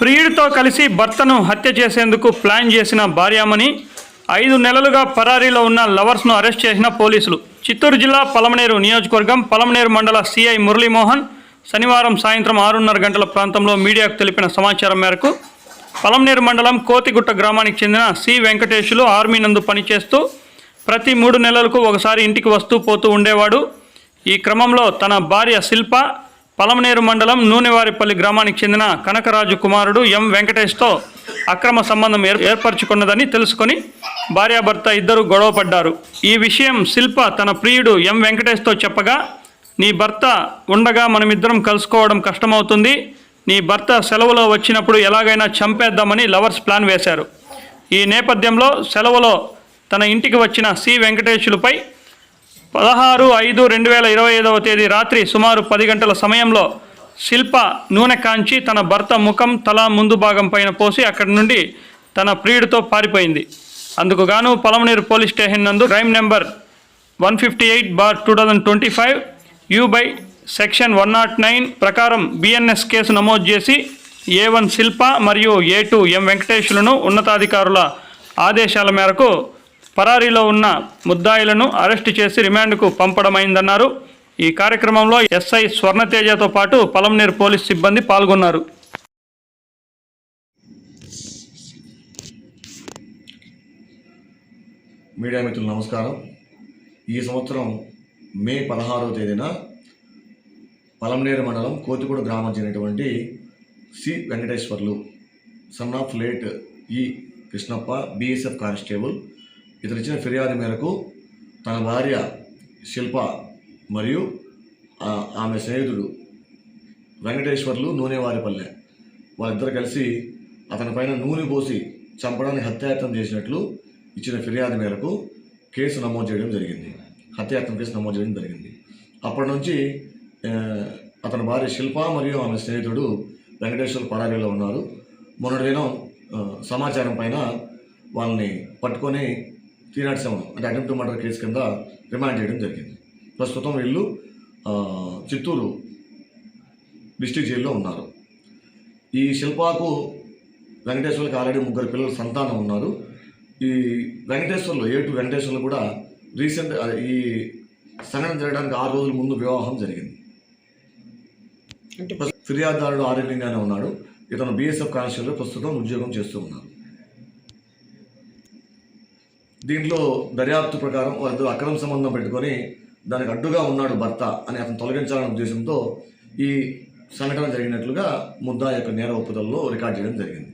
ప్రియుడితో కలిసి భర్తను హత్య చేసేందుకు ప్లాన్ చేసిన భార్యామణి ఐదు నెలలుగా పరారీలో ఉన్న లవర్స్ను అరెస్ట్ చేసిన పోలీసులు. చిత్తూరు జిల్లా పలమనేరు నియోజకవర్గం పలమనేరు మండల సిఐ మురళీమోహన్ శనివారం సాయంత్రం ఆరున్నర గంటల ప్రాంతంలో మీడియాకు తెలిపిన సమాచారం మేరకు పలమనేరు మండలం కోతిగుట్ట గ్రామానికి చెందిన సి వెంకటేశులు ఆర్మీ నందు పనిచేస్తూ ప్రతి మూడు నెలలకు ఒకసారి ఇంటికి వస్తూ పోతూ ఉండేవాడు. ఈ క్రమంలో తన భార్య శిల్ప పలమనేరు మండలం నూనెవారిపల్లి గ్రామానికి చెందిన కనకరాజు కుమారుడు ఎం వెంకటేష్తో అక్రమ సంబంధం ఏర్ ఏర్పరచుకున్నదని తెలుసుకొని భార్యాభర్త ఇద్దరు గొడవపడ్డారు. ఈ విషయం శిల్ప తన ప్రియుడు ఎం వెంకటేష్తో చెప్పగా నీ భర్త ఉండగా మనమిద్దరం కలుసుకోవడం కష్టమవుతుంది. నీ భర్త సెలవులో వచ్చినప్పుడు ఎలాగైనా చంపేద్దామని లవర్స్ ప్లాన్ వేశారు. ఈ నేపథ్యంలో సెలవులో తన ఇంటికి వచ్చిన సి వెంకటేశులపై పదహారు ఐదు రెండు వేల ఇరవై ఐదవ తేదీ రాత్రి సుమారు పది గంటల సమయంలో శిల్ప నూనె కాంచి తన భర్త ముఖం తల ముందు భాగం పైన పోసి అక్కడి నుండి తన ప్రియుడితో పారిపోయింది. అందుకు గాను పొలమనీరు పోలీస్ స్టేషన్ నందు crime number one fifty eight bar two thousand twenty five U by section one nought nine ప్రకారం బిఎన్ఎస్ కేసు నమోదు చేసి ఏ వన్ శిల్ప మరియు ఏ టూ ఎం వెంకటేశ్వరులను ఉన్నతాధికారుల ఆదేశాల మేరకు పరారీలో ఉన్న ముద్దాయిలను అరెస్టు చేసి రిమాండ్కు పంపడమైందన్నారు. ఈ కార్యక్రమంలో ఎస్ఐ స్వర్ణతేజతో పాటు పలంనేరు పోలీస్ సిబ్బంది పాల్గొన్నారు. మీడియా మిత్రులు నమస్కారం. ఈ సంవత్సరం మే పదహారవ తేదీన పలంనేరు మండలం కోతిగూడ గ్రామం చెందినటువంటి C Venkateswarlu son of late E Krishnappa BSF constable ఇతను ఇచ్చిన ఫిర్యాదు మేరకు తన భార్య శిల్ప మరియు ఆమె స్నేహితుడు వెంకటేశ్వర్లు నూనెవారిపల్లె వాళ్ళిద్దరు కలిసి అతని పైన నూనె పోసి చంపడానికి హత్యాయత్నం చేసినట్లు ఇచ్చిన ఫిర్యాదు మేరకు కేసు నమోదు చేయడం జరిగింది. హత్యాయత్నం కేసు నమోదు చేయడం జరిగింది. అప్పటి నుంచి అతని భార్య శిల్ప మరియు ఆమె స్నేహితుడు వెంకటేశ్వర పరారీలో ఉన్నారు. మొన్నటి దినం సమాచారం పైన వాళ్ళని పట్టుకొని త్రీ నాట్ సెవెన్ అంటే అటెంప్ట్ మర్డర్ కేసు కింద రిమాండ్ చేయడం జరిగింది. ప్రస్తుతం వీళ్ళు చిత్తూరు డిస్టిక్ జైల్లో ఉన్నారు. ఈ శిల్పాకు వెంకటేశ్వర్కి ఆల్రెడీ ముగ్గురు పిల్లల సంతానం ఉన్నారు. ఈ వెంకటేశ్వర్లు ఏటు వెంకటేశ్వర్లు కూడా రీసెంట్ ఈ సంఘటన జరగడానికి ఆరు రోజుల ముందు వివాహం జరిగింది. ఫిర్యాదుదారుడు ఆరోగ్యంగానే ఉన్నాడు. ఇతను బీఎస్ఎఫ్ కానిస్టేబుల్ ప్రస్తుతం ఉద్యోగం చేస్తూ ఉన్నారు. దీంట్లో దర్యాప్తు ప్రకారం వారితో అక్రమ సంబంధం పెట్టుకొని దానికి అడ్డుగా ఉన్నాడు భర్త అని అతను తొలగించాలనే ఉద్దేశంతో ఈ సంఘటన జరిగినట్లుగా ముద్దా యొక్క నేర ఒప్పుదల్లో రికార్డ్ చేయడం జరిగింది.